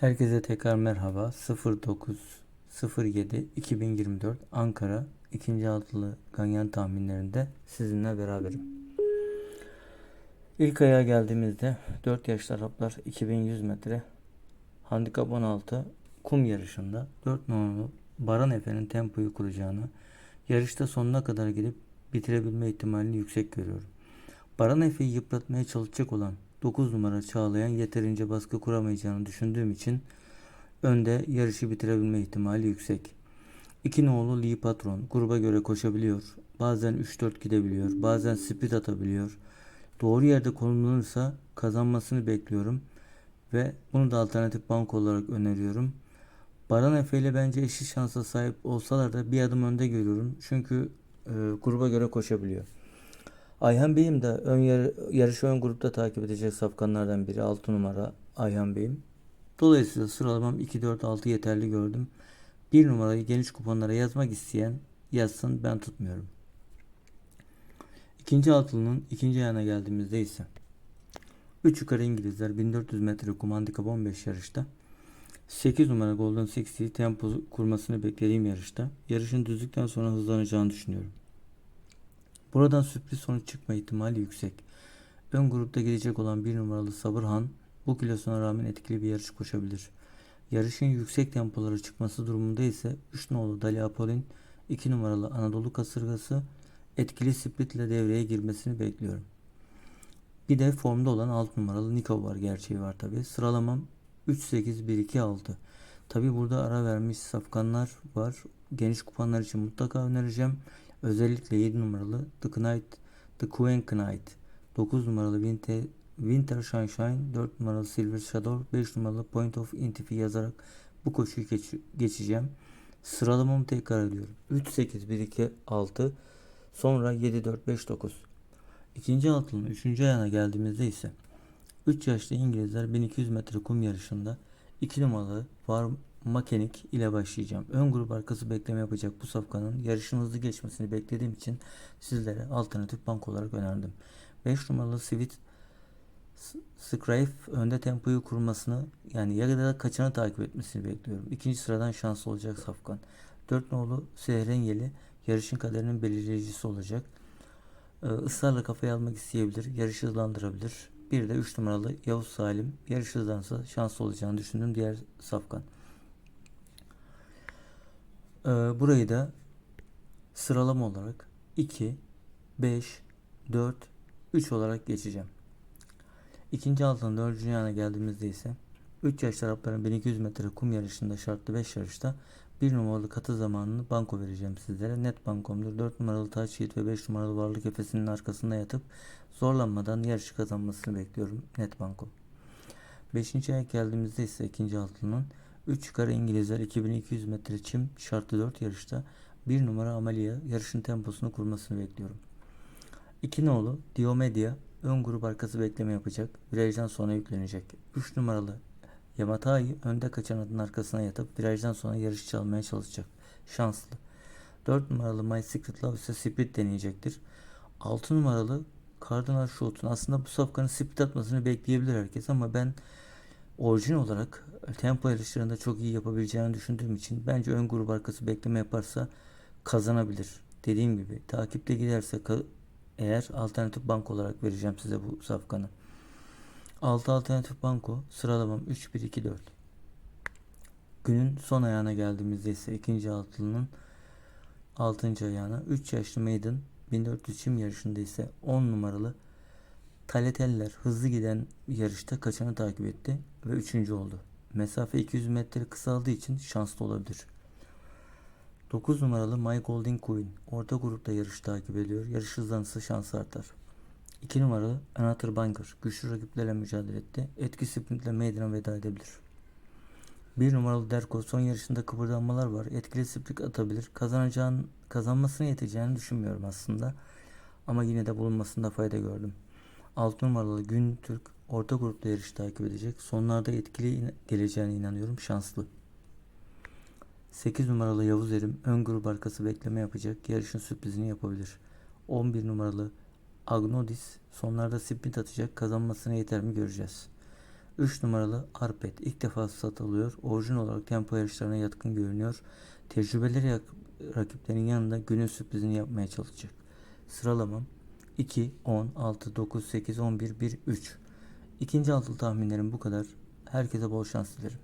Herkese tekrar merhaba. 0907 2024 Ankara ikinci altılı ganyan tahminlerinde sizinle beraberim. İlk aya geldiğimizde 4 yaşlı Araplar 2100 metre handikap 16 kum yarışında 4 numaralı Baran Efe'nin tempoyu kuracağını, yarışta sonuna kadar gidip bitirebilme ihtimalini yüksek görüyorum. Baran Efe'yi yıpratmaya çalışacak olan 9 numara Çağlayan yeterince baskı kuramayacağını düşündüğüm için önde yarışı bitirebilme ihtimali yüksek. İki nolu Lee Patron gruba göre koşabiliyor. Bazen 3-4 gidebiliyor. Bazen sprint atabiliyor. Doğru yerde konumlanırsa kazanmasını bekliyorum. Ve bunu da alternatif bank olarak öneriyorum. Baran Efe ile bence eşit şansa sahip olsalar da bir adım önde görüyorum. Çünkü e, gruba göre koşabiliyor. Ayhan Bey'im de ön yar yarışı ön grupta takip edecek safkanlardan biri. 6 numara Ayhan Bey'im. Dolayısıyla sıralamam 2, 4, 6 yeterli gördüm. 1 numarayı geniş kuponlara yazmak isteyen yazsın ben tutmuyorum. İkinci altılının ikinci ayağına geldiğimizde ise 3 yukarı İngilizler 1400 metre kum handikap 15 yarışta 8 numara Golden Sixty tempo kurmasını beklediğim yarışta yarışın düzlükten sonra hızlanacağını düşünüyorum. Buradan sürpriz sonuç çıkma ihtimali yüksek. Ön grupta gelecek olan bir numaralı Sabırhan bu kilosuna rağmen etkili bir yarış koşabilir. Yarışın yüksek tempolara çıkması durumunda ise 3 nolu Dali Apolin 2 numaralı Anadolu Kasırgası etkili splitle devreye girmesini bekliyorum. Bir de formda olan 6 numaralı Niko var gerçeği var tabi. Sıralamam 3 8 1 2 6. Tabi burada ara vermiş safkanlar var. Geniş kupanlar için mutlaka önereceğim. Özellikle 7 numaralı The Knight, The Queen Knight, 9 numaralı Winter, Winter Sunshine, 4 numaralı Silver Shadow, 5 numaralı Point of Intifi yazarak bu koşuyu geç, geçeceğim. Sıralamamı tekrar ediyorum. 3, 8, 1, 2, 6, sonra 7, 4, 5, 9. İkinci altının 3. ayağına geldiğimizde ise 3 yaşlı İngilizler 1200 metre kum yarışında 2 numaralı var Makenik ile başlayacağım. Ön grup arkası bekleme yapacak bu safkanın yarışın hızlı geçmesini beklediğim için sizlere alternatif bank olarak önerdim. 5 numaralı Sweet Scrive önde tempoyu kurmasını yani ya da kaçanı takip etmesini bekliyorum. İkinci sıradan şanslı olacak safkan. 4 nolu Sehrengeli yarışın kaderinin belirleyicisi olacak. Ee, ısrarla kafaya almak isteyebilir. Yarışı hızlandırabilir. Bir de 3 numaralı Yavuz Salim yarış hızlansa şanslı olacağını düşündüğüm diğer safkan. Ee, burayı da sıralama olarak 2, 5, 4, 3 olarak geçeceğim. İkinci altın dördüncü yana geldiğimizde ise 3 yaş Arapların 1200 metre kum yarışında şartlı 5 yarışta 1 numaralı katı zamanını banko vereceğim sizlere. Net bankomdur. 4 numaralı taç yiğit ve 5 numaralı varlık efesinin arkasında yatıp zorlanmadan yarışı kazanmasını bekliyorum. Net banko. 5. aya geldiğimizde ise ikinci altının 3 yukarı İngilizler 2200 metre çim şartlı 4 yarışta 1 numara Amalia yarışın temposunu kurmasını bekliyorum. 2 nolu Diomedia ön grup arkası bekleme yapacak. Virajdan sonra yüklenecek. 3 numaralı Yamatai önde kaçan adın arkasına yatıp virajdan sonra yarış çalmaya çalışacak. Şanslı. 4 numaralı My Secret Love ise sprint deneyecektir. 6 numaralı Cardinal Schultz'un aslında bu safkanın sprint atmasını bekleyebilir herkes ama ben orijin olarak tempo yarışlarında çok iyi yapabileceğini düşündüğüm için bence ön grup arkası bekleme yaparsa kazanabilir. Dediğim gibi takipte giderse eğer alternatif bank olarak vereceğim size bu safkanı. 6 alternatif banko sıralamam 3 1 2 4. Günün son ayağına geldiğimizde ise ikinci altılının 6. ayağına 3 yaşlı maiden 1400 çim yarışında ise 10 numaralı Taleteller hızlı giden yarışta kaçanı takip etti ve 3. oldu. Mesafe 200 metre kısaldığı için şanslı olabilir. 9 numaralı My Golden Queen orta grupta yarış takip ediyor. Yarış hızlanırsa şansı artar. 2 numaralı Another Banker güçlü rakiplerle mücadele etti. Etki sprintle meydana veda edebilir. 1 numaralı Derko son yarışında kıpırdanmalar var. Etkili sprint atabilir. Kazanacağın, kazanmasına yeteceğini düşünmüyorum aslında. Ama yine de bulunmasında fayda gördüm. 6 numaralı Gün Türk orta grupta yarış takip edecek. Sonlarda etkili geleceğine inanıyorum. Şanslı. 8 numaralı Yavuz Erim ön grup arkası bekleme yapacak. Yarışın sürprizini yapabilir. 11 numaralı Agnodis sonlarda sprint atacak. Kazanmasına yeter mi göreceğiz. 3 numaralı Arpet ilk defa satılıyor. Orijinal olarak tempo yarışlarına yatkın görünüyor. Tecrübeleri yak- rakiplerin yanında günün sürprizini yapmaya çalışacak. Sıralamam 2, 10, 6, 9, 8, 11, 1, 3. İkinci altılı tahminlerim bu kadar. Herkese bol şans dilerim.